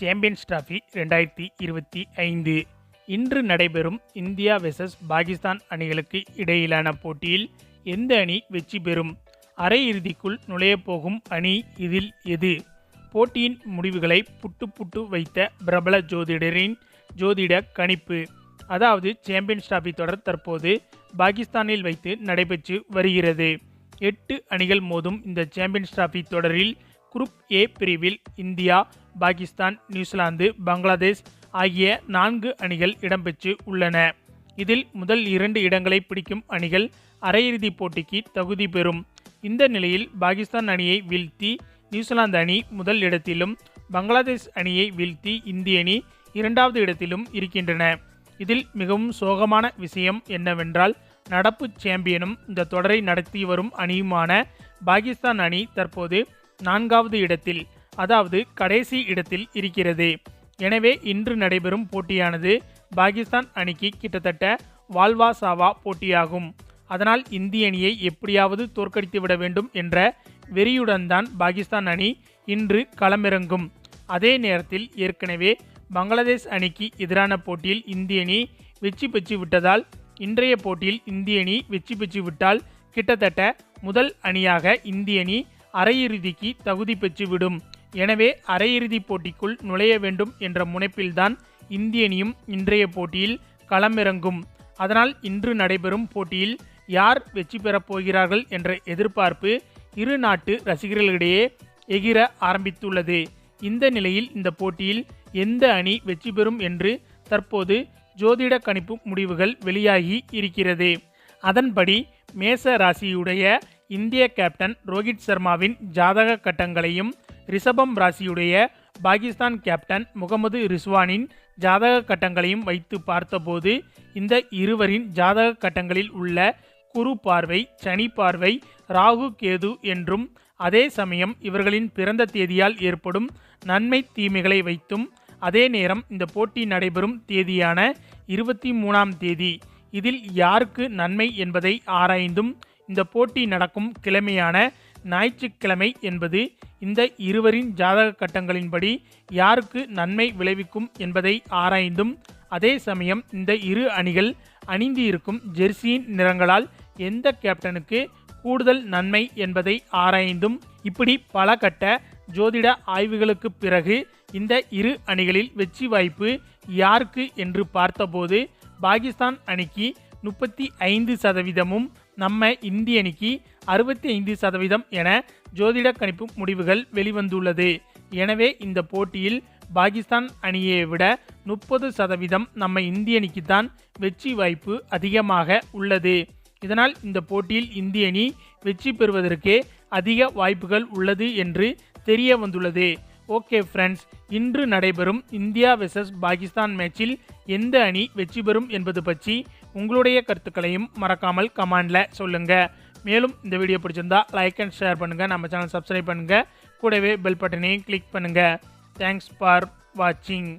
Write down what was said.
Champions trophy ரெண்டாயிரத்தி இருபத்தி ஐந்து. இன்று நடைபெறும் இந்தியா வெர்சஸ் பாகிஸ்தான் அணிகளுக்கு இடையிலான போட்டியில் எந்த அணி வெற்றி பெறும்? அரையிறுதிக்குள் நுழையப் போகும் அணி இதில் எது? போட்டியின் முடிவுகளை புட்டு புட்டு வைத்த பிரபல ஜோதிடரின் ஜோதிட கணிப்பு. அதாவது சாம்பியன்ஸ் டிராஃபி தொடர் தற்போது பாகிஸ்தானில் வைத்து நடைபெற்று வருகிறது. எட்டு அணிகள் மோதும் இந்த சாம்பியன்ஸ் டிராஃபி தொடரில் குரூப் ஏ பிரிவில் இந்தியா பாகிஸ்தான் நியூசிலாந்து பங்களாதேஷ் ஆகிய நான்கு அணிகள் இடம்பெற்று உள்ளன. இதில் முதல் இரண்டு இடங்களை பிடிக்கும் அணிகள் அரையிறுதிப் போட்டிக்கு தகுதி பெறும். இந்த நிலையில் பாகிஸ்தான் அணியை வீழ்த்தி நியூசிலாந்து அணி முதல் இடத்திலும் பங்களாதேஷ் அணியை வீழ்த்தி இந்திய அணி இரண்டாவது இடத்திலும் இருக்கின்றன. இதில் மிகவும் சோகமான விஷயம் என்னவென்றால் நடப்பு சாம்பியனும் இந்த தொடரை நடத்தி வரும் அணியுமான பாகிஸ்தான் அணி தற்போது நான்காவது இடத்தில் அதாவது கடைசி இடத்தில் இருக்கிறது. எனவே இன்று நடைபெறும் போட்டியானது பாகிஸ்தான் அணிக்கு கிட்டத்தட்ட வால்வா சாவா போட்டியாகும். அதனால் இந்திய அணியை எப்படியாவது தோற்கடித்து விட வேண்டும் என்ற வெறியுடன் தான் பாகிஸ்தான் அணி இன்று களமிறங்கும். அதே நேரத்தில் ஏற்கனவே பங்களாதேஷ் அணிக்கு எதிரான போட்டியில் இந்திய அணி வெற்றி பெற்று விட்டதால் இன்றைய போட்டியில் இந்திய அணி வெற்றி பெற்று விட்டால் கிட்டத்தட்ட முதல் அணியாக இந்திய அணி அரையிறுதிக்கு தகுதி பெற்றுவிடும். எனவே அரையிறுதிப் போட்டிக்குள் நுழைய வேண்டும் என்ற முனைப்பில்தான் இந்திய அணியும் இன்றைய போட்டியில் களமிறங்கும். அதனால் இன்று நடைபெறும் போட்டியில் யார் வெற்றி பெறப் போகிறார்கள் என்ற எதிர்பார்ப்பு இரு நாட்டு ரசிகர்களிடையே எகிர ஆரம்பித்துள்ளது. இந்த நிலையில் இந்த போட்டியில் எந்த அணி வெற்றி பெறும் என்று தற்போது ஜோதிட கணிப்பு முடிவுகள் வெளியாகி இருக்கிறது. அதன்படி மேச ராசியுடைய இந்திய கேப்டன் ரோஹித் சர்மாவின் ஜாதக கட்டங்களையும் ரிஷபம் ராசியுடைய பாகிஸ்தான் கேப்டன் முகமது ரிஸ்வானின் ஜாதக கட்டங்களையும் வைத்து பார்த்தபோது இந்த இருவரின் ஜாதக கட்டங்களில் உள்ள குரு பார்வை சனி பார்வை ராகு கேது என்றும் அதே சமயம் இவர்களின் பிறந்த தேதியால் ஏற்படும் நன்மை தீமைகளை வைத்தும் அதே நேரம் இந்த போட்டி நடைபெறும் தேதியான இருபத்தி மூணாம் தேதி. இதில் யாருக்கு நன்மை என்பதை ஆராய்ந்தும் இந்த போட்டி நடக்கும் கிழமையான ஞாயிற்றுக்கிழமை என்பது இந்த இருவரின் ஜாதக கட்டங்களின்படி யாருக்கு நன்மை விளைவிக்கும் என்பதை ஆராய்ந்தும் அதே சமயம் இந்த இரு அணிகள் அணிந்து இருக்கும் ஜெர்சியின் நிறங்களால் எந்த கேப்டனுக்கு கூடுதல் நன்மை என்பதை ஆராய்ந்தும் இப்படி பல கட்ட ஜோதிட ஆய்வுகளுக்கு பிறகு இந்த இரு அணிகளில் வெற்றி வாய்ப்பு யாருக்கு என்று பார்த்தபோது பாகிஸ்தான் அணிக்கு முப்பத்தி ஐந்து சதவீதமும் நம்ம இந்திய அணிக்கு அறுபத்தி ஐந்து சதவீதம் என ஜோதிட கணிப்பு முடிவுகள் வெளிவந்துள்ளது. எனவே இந்த போட்டியில் பாகிஸ்தான் அணியை விட முப்பது சதவீதம் நம்ம இந்திய அணிக்கு தான் வெற்றி வாய்ப்பு அதிகமாக உள்ளது. இதனால் இந்த போட்டியில் இந்திய அணி வெற்றி பெறுவதற்கே அதிக வாய்ப்புகள் உள்ளது என்று தெரிய வந்துள்ளது ஓகே ஃப்ரெண்ட்ஸ் இன்று நடைபெறும் இந்தியா வெர்சஸ் பாகிஸ்தான் மேட்சில் எந்த அணி வெற்றி பெறும் என்பது பற்றி உங்களுடைய கருத்துக்களையும் மறக்காமல் கமெண்டில் சொல்லுங்கள் மேலும் இந்த வீடியோ பிடிச்சிருந்தா லைக் அண்ட் ஷேர் பண்ணுங்கள் நம்ம சேனல் சப்ஸ்கிரைப் பண்ணுங்கள் கூடவே பெல் பட்டனையும் கிளிக் பண்ணுங்கள் தேங்க்ஸ் ஃபார் வாட்சிங்